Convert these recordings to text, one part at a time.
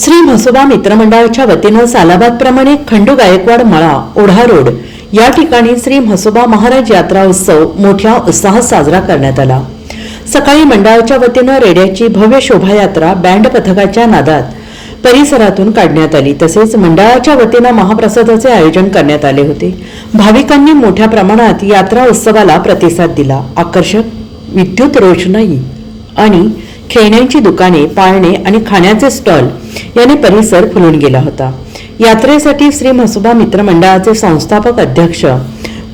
श्री म्हसोबा मित्रमंडळाच्या वतीनं सालाबादप्रमाणे खंडू गायकवाड मळा ओढा रोड या ठिकाणी श्री म्हसोबा महाराज यात्रा उत्सव मोठ्या उत्साहात साजरा करण्यात आला. सकाळी मंडळाच्या वतीनं रेड्याची भव्य शोभायात्रा बँड पथकाच्या नादात परिसरातून काढण्यात आली. तसेच मंडळाच्या वतीनं महाप्रसादाचे आयोजन करण्यात आले होते. भाविकांनी मोठ्या प्रमाणात यात्रा उत्सवाला प्रतिसाद दिला. आकर्षक विद्युत रोषणाई आणि खेळण्यांची दुकाने पाळणे आणि खाण्याचे स्टॉल याने परिसर फुलून गेला होता. यात्रेसाठी श्री म्हसोबा मित्रमंडळाचे संस्थापक अध्यक्ष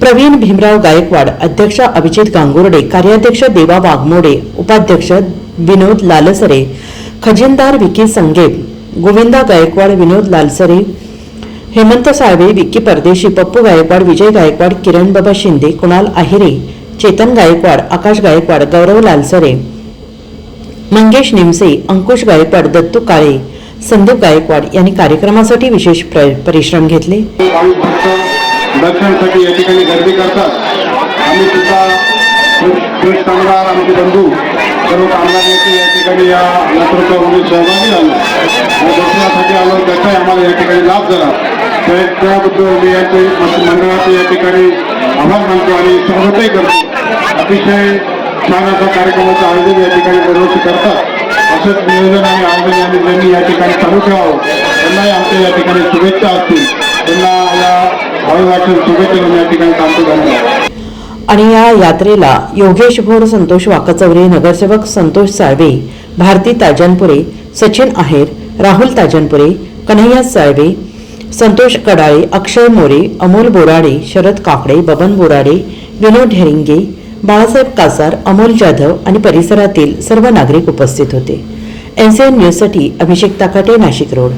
प्रवीण भीमराव गायकवाड अध्यक्ष अभिजित गांगुर्डे कार्याध्यक्ष देवा वाघमोडे उपाध्यक्ष विनोद लालसरे खजिनदार विकी संगेप गोविंदा गायकवाड विनोद लालसरे हेमंत साळवे विक्की परदेशी पप्पू गायकवाड विजय गायकवाड किरण बाबा शिंदे कुणाल आहिरे चेतन गायकवाड आकाश गायकवाड गौरव लालसरे मंगेश निमसे अंकुश गायकवाड दत्तू काळे संदीप गायकवाड यांनी कार्यक्रमासाठी विशेष प्र- परिश्रम घेतले. भक्त दर्शनासाठी या ठिकाणी गर्दी करतात. आम्ही सुद्धा कृष कामगार आमचे बंधू सर्व कामगारांचे या ठिकाणी या यात्रोत्सवामध्ये सहभागी झालो. आणि दर्शनासाठी आलो. त्याचाही आम्हाला या ठिकाणी लाभ झाला. त्या त्याबद्दल मी याचे मंडळाचे या ठिकाणी आभार मानतो आणि स्वागतही करतो. अतिशय छान असा कार्यक्रमाचं आयोजन या ठिकाणी दरवर्षी करतात. असंच नियोजन आणि आयोजन यांनी त्यांनी या ठिकाणी चालू ठेवावं. त्यांनाही आमच्या या ठिकाणी शुभेच्छा असतील. त्यांना या भाविकांच्या शुभेच्छा या ठिकाणी सांगतो धन्यवाद आणि या यात्रेला योगेश भोर संतोष वाकचौरे नगरसेवक संतोष साळवे भारती ताजनपुरे सचिन आहेर राहुल ताजनपुरे कन्हैया साळवे संतोष कडाळे अक्षय मोरे अमोल बोराडे शरद काकडे बबन बोराडे विनोद ढेरिंगे बाळासाहेब कासार अमोल जाधव आणि परिसरातील सर्व नागरिक उपस्थित होते. एन न्यूजसाठी अभिषेक ताकाटे नाशिक रोड.